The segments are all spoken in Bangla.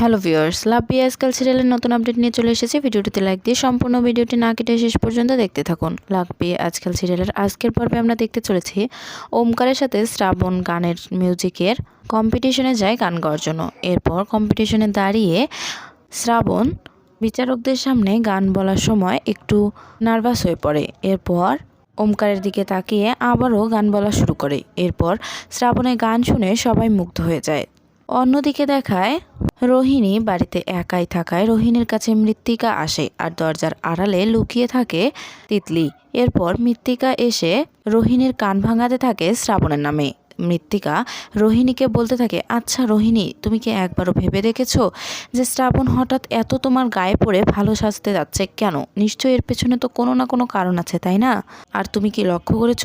হ্যালো ভিউয়ার্স লাভ বি আজকাল সিরিয়ালের নতুন আপডেট নিয়ে চলে এসেছি। ভিডিওটিতে লাইক দিয়ে সম্পূর্ণ ভিডিওটি না কেটে শেষ পর্যন্ত দেখতে থাকুন। লাভ বি আজকাল সিরিয়ালের আজকের পর্বে আমরা দেখতে চলেছি ওমকারের সাথে শ্রাবণ গানের মিউজিকের কম্পিটিশনে যায় গান গাওয়ার জন্য। এরপর কম্পিটিশনে দাঁড়িয়ে শ্রাবণ বিচারকদের সামনে গান বলার সময় একটু নার্ভাস হয়ে পড়ে। এরপর ওমকারের দিকে তাকিয়ে আবারও গান বলা শুরু করে। এরপর শ্রাবণের গান শুনে সবাই মুগ্ধ হয়ে যায়। অন্যদিকে দেখায় রোহিণী বাড়িতে একাই থাকায় রোহিণীর কাছে মৃত্তিকা আসে আর দরজার আড়ালে লুকিয়ে থাকে তিতলি। এরপর মৃত্তিকা এসে রোহিণীর কান ভাঙাতে থাকে শ্রাবণের নামে। মৃত্তিকা রোহিণীকে বলতে থাকে আচ্ছা রোহিণী, তুমি কি একবারও ভেবে দেখেছ যে শ্রাবণ হঠাৎ এত তোমার গায়ে পড়ে ভালো সাজতে যাচ্ছে কেন? নিশ্চয়ই এর পেছনে তো কোনো না কোনো কারণ আছে, তাই না? আর তুমি কি লক্ষ্য করেছ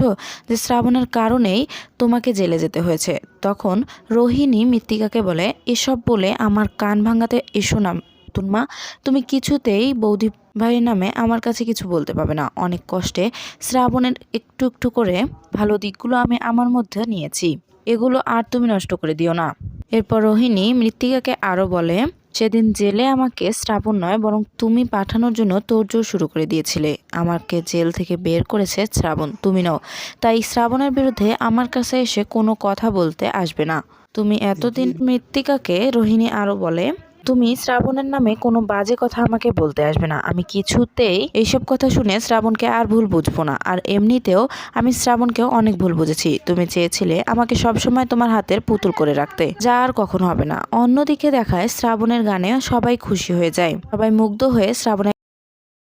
যে শ্রাবণের কারণেই তোমাকে জেলে যেতে হয়েছে? তখন রোহিণী মৃত্তিকাকে বলে, এসব বলে আমার কান ভাঙাতে এসো না তুলমা তুমি কিছুতেই বৌদি ভাইয়ের নামে আমার কাছে কিছু বলতে পাবে না। অনেক কষ্টে শ্রাবণের একটু একটু করে ভালো দিকগুলো আমি আমার মধ্যে নিয়েছি। এগুলো আর তুমি নষ্ট করে দিও না। এরপর রোহিণী মৃত্তিকাকে আরও বলে সেদিন জেলে আমাকে শ্রাবণ নয় বরং তুমি পাঠানোর জন্য তোড়জোড় শুরু করে দিয়েছিলে। আমাকে জেল থেকে বের করেছে শ্রাবণ তুমি নও। তাই শ্রাবণের বিরুদ্ধে আমার কাছে এসে কোনো কথা বলতে আসবে না। তুমি এতদিন মৃত্তিকাকে রোহিণী আরও বলে তুমি শ্রাবণের নামে কোনো বাজে কথা আমাকে বলতে আসবে না। আমি কিছুতেই এইসব কথা শুনে শ্রাবণকে আর ভুল বুঝব না। আর এমনিতেও আমি শ্রাবণকেও অনেক ভুল বুঝেছি। তুমি চেয়েছিলে আমাকে সবসময় তোমার হাতের পুতুল করে রাখতে। যা আর কখনো হবে না। অন্যদিকে দেখায় শ্রাবণের গানে সবাই খুশি হয়ে যায়। সবাই মুগ্ধ হয়ে শ্রাবণের